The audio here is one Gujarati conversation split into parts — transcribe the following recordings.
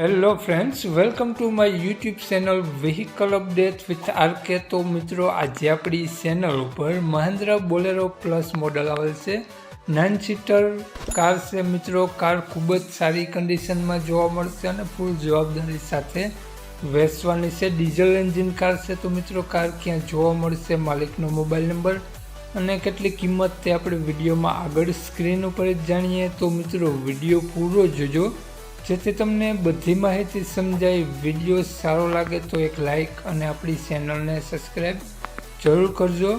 Hello friends welcome to my YouTube channel vehicle update with RK તો મિત્રો, આજે આપણી ચેનલ ઉપર મહેન્દ્ર બોલેરો પ્લસ મોડલ આવેલ છે. નાઇન સીટર કાર છે મિત્રો. કાર ખૂબ જ સારી કન્ડિશનમાં જોવા મળશે અને ફૂલ જવાબદારી સાથે વેચવાની છે. ડીઝલ એન્જિન કાર છે તો મિત્રો કાર ક્યાં જોવા મળશે, માલિકનો મોબાઈલ નંબર અને કેટલી કિંમત તે આપણે વિડીયોમાં આગળ સ્ક્રીન ઉપર જ જાણીએ. તો મિત્રો, વીડિયો પૂરો જોજો. જેથી તમને બધી માહિતી સમજાય વીડિયો સારો લાગે તો એક લાઈક અને આપણી ચેનલને સબસ્ક્રાઈબ જરૂર કરજો.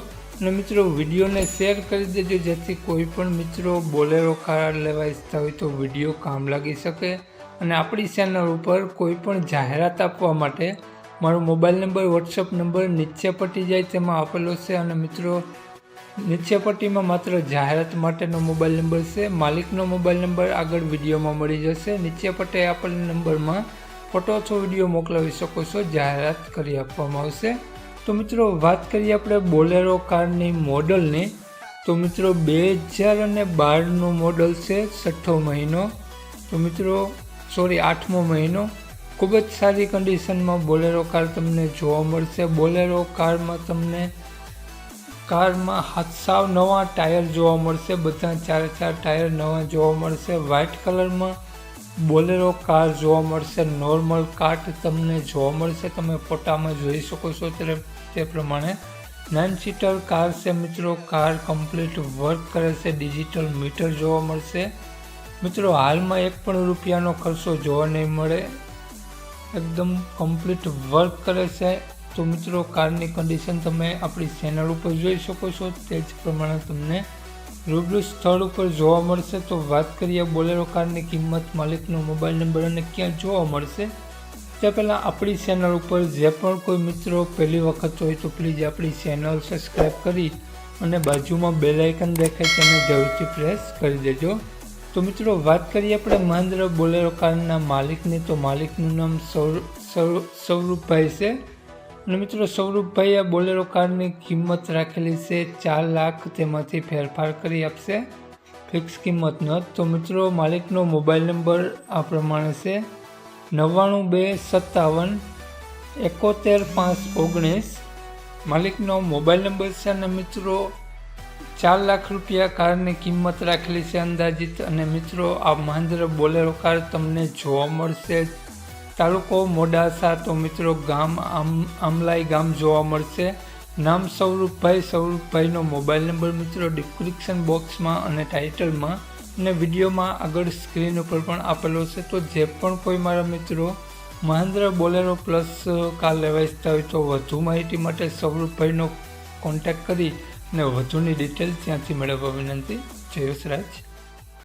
અને મિત્રો, વિડીયોને શેર કરી દેજો, જેથી કોઈ પણ મિત્રો બોલેરો કાર લેવા ઈચ્છતા હોય તો વીડિયો કામ લાગી શકે. અને આપણી ચેનલ ઉપર કોઈ પણ જાહેરાત આપવા માટે મારો મોબાઈલ નંબર, વોટ્સઅપ નંબર નીચે પટી જાય તેમાં આપેલો છે. અને મિત્રો નીચે માત્ર જાહેરાત માટેનો મોબાઈલ નંબર છે, માલિકનો મોબાઈલ નંબર આગળ વિડીયોમાં મળી જશે. નીચે પટ્ટે નંબરમાં ફોટો અથવા વીડિયો મોકલાવી શકો છો, જાહેરાત કરી આપવામાં આવશે. તો મિત્રો, વાત કરીએ આપણે બોલેરો કારની મોડલની. તો મિત્રો, બે હજાર અને બારનું મોડલ છે, છઠ્ઠો મહિનો. તો મિત્રો, સોરી, આઠમો મહિનો. ખૂબ જ સારી કન્ડિશનમાં બોલેરો કાર તમને જોવા મળશે. બોલેરો કારમાં તમને કારમાં હાથ સાવ નવા ટાયર જોવા મળશે. બધા ચાર ચાર ટાયર નવા જોવા મળશે. વ્હાઇટ કલરમાં બોલેરો કાર જોવા મળશે. નોર્મલ કાટ તમને જોવા મળશે. તમે ફોટામાં જોઈ શકો છો તે તે પ્રમાણે. નાઇન સીટર કાર છે મિત્રો. કાર કમ્પ્લીટ વર્ક કરે છે. ડિજિટલ મીટર જોવા મળશે. મિત્રો, હાલમાં એક પણ રૂપિયાનો ખર્ચો જોવા નહીં મળે. એકદમ કમ્પ્લીટ વર્ક કરે છે. તો મિત્રો, કારની કન્ડિશન તમે આપણી ચેનલ ઉપર જોઈ શકો છો. તે જ પ્રમાણે તમને રૂબરૂ સ્થળ ઉપર જોવા મળશે. તો વાત કરીએ બોલેરો કારની કિંમત, માલિકનો મોબાઈલ નંબર અને ક્યાં જોવા મળશે. તે પહેલાં આપણી ચેનલ ઉપર જે પણ કોઈ મિત્રો પહેલી વખત હોય તો પ્લીઝ આપણી ચેનલ સબસ્ક્રાઈબ કરી અને બાજુમાં બેલાઇકન દેખાય તેને જરૂરથી પ્રેસ કરી દેજો. તો મિત્રો, વાત કરીએ આપણે મહેન્દ્ર બોલેરો કારના માલિકની. તો માલિકનું નામ સૌ, સૌરભભાઈ છે. અને મિત્રો સૌરભભાઈ આ બોલેરો કારની કિંમત રાખેલી છે ચાર લાખ તેમાંથી ફેરફાર કરી આપશે. ફિક્સ કિંમત ન તો મિત્રો માલિકનો મોબાઈલ નંબર આ પ્રમાણે છે. નવ્વાણું બે સત્તાવન એકોતેર પાંચ ઓગણીસ. માલિકનો મોબાઈલ નંબર છે અને મિત્રો ચાર લાખ રૂપિયા કારની કિંમત રાખેલી છે અંદાજિત. અને મિત્રો આ મહેન્દ્ર બોલેરો કાર તમને જોવા મળશે તાલુકો મોડાસા તો મિત્રો ગામ આમ આમલાઈ ગામ જોવા મળશે. નામ સ્વરૂપભાઈ, સ્વરૂપભાઈનો મોબાઈલ નંબર મિત્રો ડિસ્ક્રિપ્શન બોક્સમાં અને ટાઇટલમાં અને વિડીયોમાં આગળ સ્ક્રીન ઉપર પણ આપેલો છે. તો જે પણ કોઈ મારા મિત્રો મહેન્દ્ર બોલેરો પ્લસ કાર લેવા ઇચ્છતા હોય તો વધુ માહિતી માટે સૌરભભાઈનો કોન્ટેક્ટ કરી અને વધુની ડિટેલ ત્યાંથી મેળવવા વિનંતી. જય રાજ